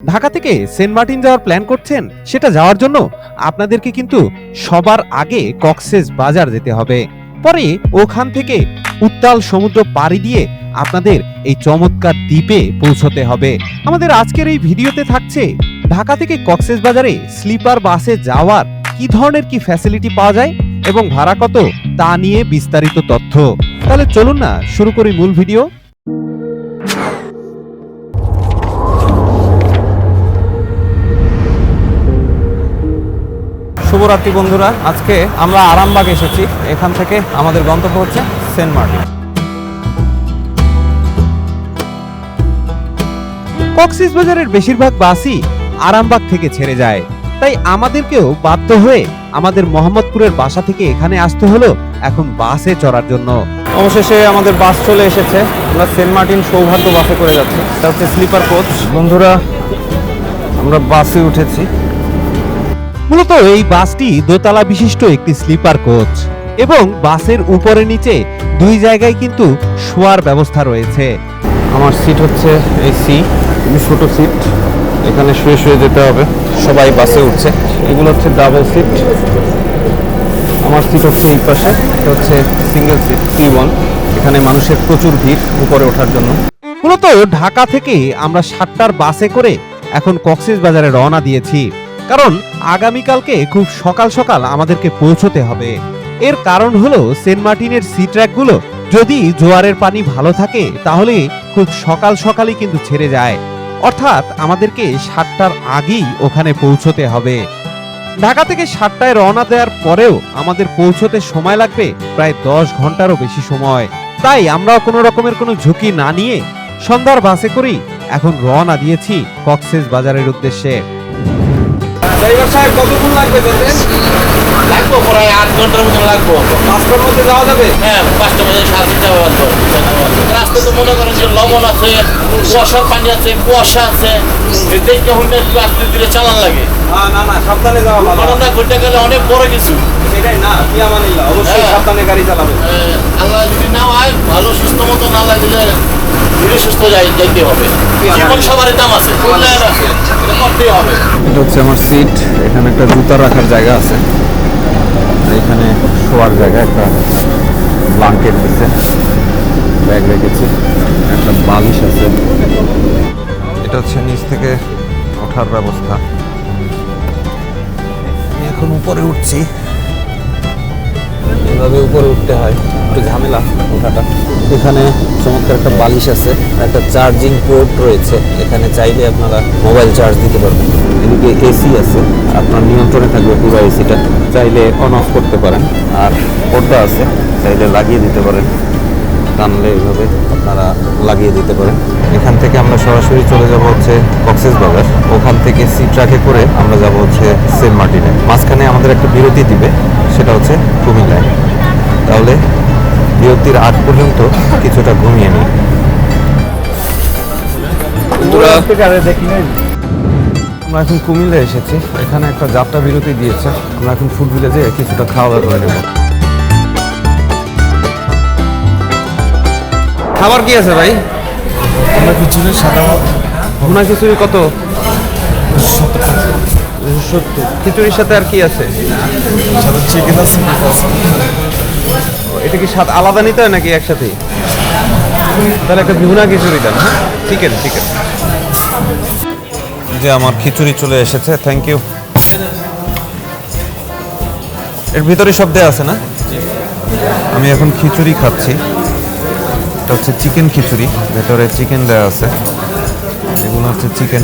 ঢাকা থেকে Saint Martin যাওয়ার plan করছেন? সেটা যাওয়ার জন্য আপনাদেরকে কিন্তু সবার আগে কক্সেস বাজার যেতে হবে। পরে ওখান থেকে উত্তাল সমুদ্র পাড়ি দিয়ে আপনাদের এই চমৎকার দ্বীপে পৌঁছতে হবে। আমাদের আজকের এই ভিডিওতে থাকছে ঢাকা থেকে কক্সেস বাজারে স্লিপার বাসে যাওয়ার কি ধরনের কি ফ্যাসিলিটি পাওয়া যায় এবং ভাড়া কত তা নিয়ে বিস্তারিত তথ্য। তাহলে চলুন না, শুরু করি মূল ভিডিও। শুভরাত্রি বন্ধুরা। আজকে আমরা আরামবাগ এসেছি। এখান থেকে আমাদের গন্তব্য হচ্ছে সেন্ট মার্টিন। কক্সিস বাজারের বেশিরভাগ বাসই আরামবাগ থেকে ছেড়ে যায়। তাই আমাদেরকেও বাধ্য হয়ে আমাদের মোহাম্মদপুরের বাসা থেকে এখানে আসতে হলো এখন বাসে চড়ার জন্য। অবশেষে আমাদের বাস চলে এসেছে। আমরা সেন্ট মার্টিন সৌভাগ্য বাসে করে যাচ্ছি। এটা হচ্ছে স্লিপার কোচ। বন্ধুরা, আমরা বাসে উঠেছি। মূলত এই বাসটি দোতলা বিশিষ্ট একটি স্লিপার কোচ এবং বাসের উপরে নিচে দুই জায়গায় কিন্তু শোয়ার ব্যবস্থা রয়েছে। আমার সিট হচ্ছে এই সি খুবই ছোটো সিট। এখানে শুয়ে শুয়ে যেতে হবে। সবাই বাসে উঠছে। এগুলো হচ্ছে ডাবল সিট আমার সিট হচ্ছে এই পাশে। এটা হচ্ছে সিঙ্গেল সিট সি ওয়ান এখানে মানুষের প্রচুর ভিড় উপরে ওঠার জন্য। মূলত ঢাকা থেকে আমরা সাতটার বাসে করে এখন কক্সেস বাজারে রওনা দিয়েছি। কারণ আগামীকালকে খুব সকাল সকাল আমাদেরকে পৌঁছতে হবে। এর কারণ হলো সেন্ট মার্টিনের সি ট্র্যাকগুলো যদি জোয়ারের পানি ভালো থাকে, তাহলে খুব সকাল সকালই কিন্তু ছেড়ে যায়। অর্থাৎ আমাদেরকে সাতটার আগেই ওখানে পৌঁছতে হবে। ঢাকা থেকে সাতটায় রওনা দেওয়ার পরেও আমাদের পৌঁছতে সময় লাগবে প্রায় দশ ঘন্টারও বেশি সময়। তাই আমরাও কোনো রকমের কোনো ঝুঁকি না নিয়ে সন্ধ্যার বাসে করি এখন রওনা দিয়েছি কক্সেস বাজারের উদ্দেশ্যে। ড্রাইভার সাহেব কতক্ষণ লাগবে যেতে লাগবো প্রায় আট ঘণ্টার মতো লাগবো। পাঁচটার মধ্যে যাওয়া যাবে? হ্যাঁ পাঁচটা বাজে সাড়ে তিনটা বাজবো। রাস্তা তো মনে করেন যে লবণ আছে কুয়াশার পানি আছে কুয়াশা আছে। দেখতে একটু আস্তে ধীরে চালান লাগে। না না সাবধানে যাওয়া ভালো। ঘটনা ঘটে গেলে অনেক বড় কিছু। সেটাই না কি আমানিল্লাহ অবশ্যই হ্যাঁ। সাবধানে গাড়ি চালাবে। আল্লাহ যদি না হয় ভালো সুস্থ মতো না লাগলে ধীরে সুস্থ যাই যাইতে হবে। জীবন সবারই দাম আছে এটা করতেই হবে। এটা হচ্ছে আমার সিট এখানে একটা জুতা রাখার জায়গা আছে। এখানে শোয়ার জায়গা, একটা ব্লাঙ্কেট দিছে ব্যাগ রেখেছে, একটা বালিশ আছে। এটা হচ্ছে নিচ থেকে ওঠার ব্যবস্থা। আমি এখন উপরে উঠছি। এভাবে উপরে উঠতে হয়। একটু ঝামেলা ওঠাটা। এখানে চমৎকার একটা বালিশ আছে, একটা চার্জিং পোর্ট রয়েছে। এখানে চাইলে আপনারা মোবাইল চার্জ দিতে পারবেন। এদিকে এসি আছে, আপনার নিয়ন্ত্রণে থাকবে পুরো এসিটা চাইলে অন অফ করতে পারেন। আর পর্দা আছে, চাইলে লাগিয়ে দিতে পারেন। টানলে এইভাবে আপনারা লাগিয়ে দিতে পারেন। এখান থেকে আমরা সরাসরি চলে যাব হচ্ছে কক্সেস বাজার। ওখান থেকে সি ট্রাকে করে আমরা যাব হচ্ছে সেন্ট মার্টিনে। মাঝখানে আমাদের একটা বিরতি দিবে, সেটা হচ্ছে কুমিল্লায়। তাহলে বিরতির আগ পর্যন্ত কিছুটা ঘুমিয়ে নিই। আমরা এখন কুমিল্লা এসেছি। এখানে একটা যাত্রা বিরতি দিয়েছে। আমরা এখন ফুড ভিলেজে কিছুটা খাওয়া দাওয়া করে নেব। খাবার কি আছে ভাই? আমরা খিচুড়ি সাদা ভাত। ভুনা খিচুড়ি কত? সত্তর। খিচুড়ির সাথে আর কি আছে? চিকেন আছে। এটা কি স্বাদ আলাদা নিতে হয় নাকি একসাথেই তাহলে একটা ভুনা খিচুড়ি দেন হ্যাঁ? চিকেন চিকেন যে আমার খিচুড়ি চলে এসেছে থ্যাংক ইউ এর ভিতরে সব দেওয়া আছে না? আমি এখন খিচুড়ি খাচ্ছি। এটা হচ্ছে চিকেন খিচুড়ি, ভেতরে চিকেন দেওয়া আছে। এগুলো হচ্ছে চিকেন।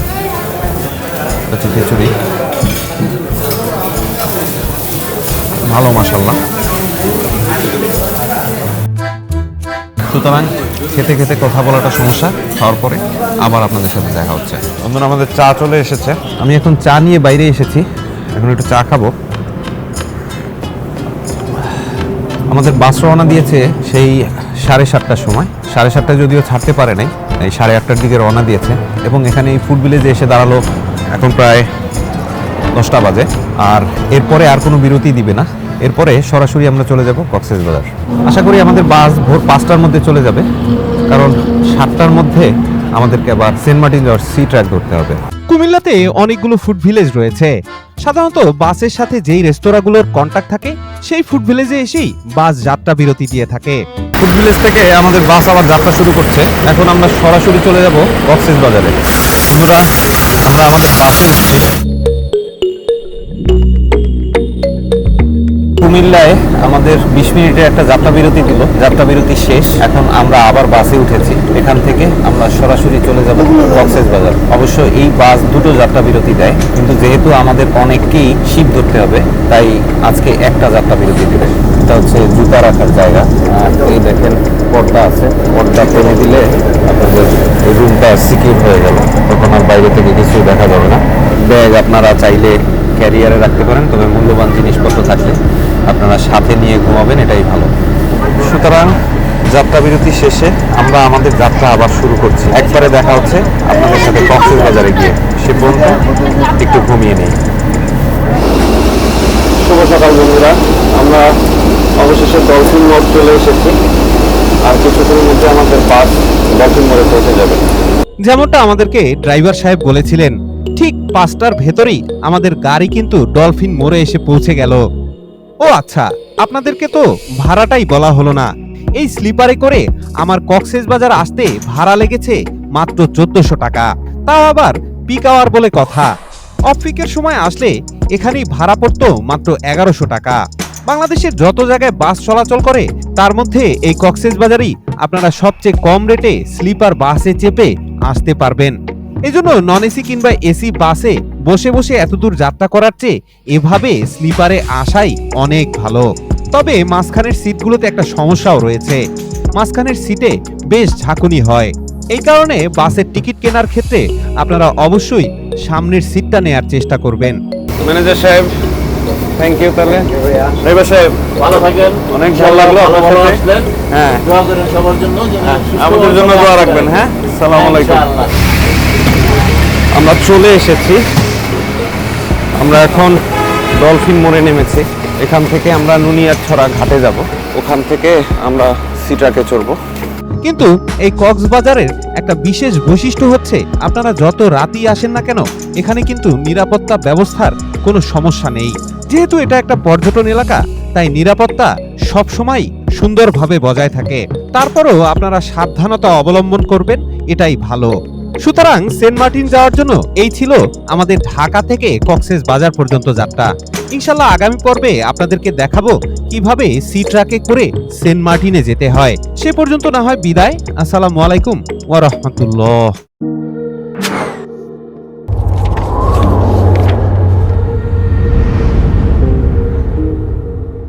হচ্ছে খিচুড়ি। ভালো মাসাল্লাহ সুতরাং খেতে খেতে কথা বলাটা সমস্যা। খাওয়ার পরে আবার আপনাদের সাথে দেখা হচ্ছে। বন্ধুরা আমাদের চা চলে এসেছে। আমি এখন চা নিয়ে বাইরে এসেছি। এখন একটু চা খাব। আমাদের বাস রওনা দিয়েছে সেই সাড়ে সাতটার সময়। সাড়ে সাতটায় যদিও ছাড়তে পারে নাই এই সাড়ে আটটার দিকে রওনা দিয়েছে। এবং এখানে এই ফুড ভিলেজে এসে দাঁড়াল এখন প্রায় দশটা বাজে। আর এরপরে আর কোনো বিরতি দিবে না। এরপরে সরাসরি আমরা চলে যাব কক্সেস বাজার। আশা করি আমাদের বাস ভোর পাঁচটার মধ্যে চলে যাবে। কারণ সাতটার মধ্যে আমাদেরকে আবার সেন্ট মার্টিন যাওয়ার সি ট্র্যাক ধরতে হবে। কুমিল্লাতে অনেকগুলো ফুড ভিলেজ রয়েছে। সাধারণত বাসের সাথে যেই রেস্তোরাঁগুলোর কন্টাক্ট থাকে সেই ফুড ভিলেজে এসেই বাস যাত্রা বিরতি দিয়ে থাকে। ফুড ভিলেজ থেকে আমাদের বাস আবার যাত্রা শুরু করছে। এখন আমরা সরাসরি চলে যাব কক্সেস বাজারে। বন্ধুরা আমরা আমাদের বাসে উঠছি। কুমিল্লায় আমাদের বিশ মিনিটের একটা যাত্রা বিরতি দিল। যাত্রা বিরতি শেষ। এখন আমরা আবার বাসে উঠেছি। এখান থেকে আমরা সরাসরি চলে যাব কক্সেস বাজার। অবশ্য এই বাস দুটো যাত্রা বিরতি দেয়, কিন্তু যেহেতু আমাদের অনেককেই শিপ ধরতে হবে, তাই আজকে একটা যাত্রা বিরতি দেবে। এটা হচ্ছে জুতা রাখার জায়গা। এই দেখেন, পর্দা আছে। পর্দা টেনে দিলে আপনাদের রুমটা সিকিউর হয়ে গেল। তখন আর বাইরে থেকে কিছু দেখা যাবে না। ব্যাগ আপনারা চাইলে ক্যারিয়ারে রাখতে পারেন, তবে মূল্যবান জিনিসপত্র থাকলে। আপনারা সাথে নিয়ে ঘুমাবেন এটাই ভালো। সুতরাং যাত্রা বিরতি শেষে আমরা আমাদের যাত্রা আবার শুরু করছি। একবারে দেখা হচ্ছে আপনাদের সাথে কক্সেস বাজারে গিয়ে। সে পর্যন্ত একটু ঘুমিয়ে নিই শুভ সকাল বন্ধুরা। আমরা অবশেষে ডলফিন মোড় চলে এসেছি। আর কিছুক্ষণের মধ্যে আমাদের বাস ডলফিন মোড়ে পৌঁছে যাবে। যেমনটা আমাদেরকে ড্রাইভার সাহেব বলেছিলেন ঠিক পাঁচটার ভেতরেই আমাদের গাড়ি কিন্তু ডলফিন মোড়ে এসে পৌঁছে গেল। ও আচ্ছা আপনাদেরকে তো ভাড়াটাই বলা হলো না। এই স্লিপারে করে আমার কক্সেস বাজার আসতে ভাড়া লেগেছে মাত্র চোদ্দশো টাকা। তাও আবার পিক আওয়ার বলে কথা। অফ পিকের সময় আসলে এখানেই ভাড়া পড়তো মাত্র এগারোশো টাকা। বাংলাদেশের যত জায়গায় বাস চলাচল করে, তার মধ্যে এই কক্সেস বাজারই আপনারা সবচেয়ে কম রেটে স্লিপার বাসে চেপে আসতে পারবেন। এজন্য নন এসি কিংবা এসি বাসে বসে বসে এতদূর যাত্রা করার চেয়ে এভাবে স্লিপারে আসাই অনেক ভালো। তবে মাঝখানের সিটগুলোতে একটা সমস্যাও রয়েছে। মাঝখানের সিটে বেশ ঝাঁকুনি হয়। এই কারণে বাসের টিকিট কেনার ক্ষেত্রে আপনারা অবশ্যই সামনের সিটটা নেয়ার চেষ্টা করবেন। ম্যানেজার সাহেব থ্যাংক ইউ তাহলে। ড্রাইভার সাহেব ভালো থাকেন। অনেক ভালো লাগল আপনার ভালো সাথে। আসলেন। হ্যাঁ। দোয়া করেন সবার জন্য সুস্থ আমাদের জন্য দোয়া রাখবেন হ্যাঁ? সালাম আলাইকুম। আমরা চলে এসেছি আমরা এখন ডলফিন মোড়ে নেমেছি। এখান থেকে আমরা নুনিয়ার ছড়া ঘাটে যাব। ওখান থেকে আমরা সিটাকে চড়বো। কিন্তু এই কক্সবাজারের একটা বিশেষ বৈশিষ্ট্য হচ্ছে, আপনারা যত রাতই আসেন না কেন, এখানে কিন্তু নিরাপত্তা ব্যবস্থার কোনো সমস্যা নেই। যেহেতু এটা একটা পর্যটন এলাকা, তাই নিরাপত্তা সবসময় সুন্দরভাবে বজায় থাকে। তারপরও আপনারা সাবধানতা অবলম্বন করবেন, এটাই ভালো। সুতরাং সেন্ট মার্টিন যাওয়ার জন্য এই ছিল আমাদের ঢাকা থেকে কক্সেস বাজার পর্যন্ত যাত্রা। ইনশাল্লাহ আগামী পর্বে আপনাদেরকে দেখাবো কীভাবে সি ট্রাকে করে সেন্ট মার্টিনে যেতে হয়। সে পর্যন্ত না হয় বিদায়। আসসালামু আলাইকুম ওয়া রাহমাতুল্লাহ।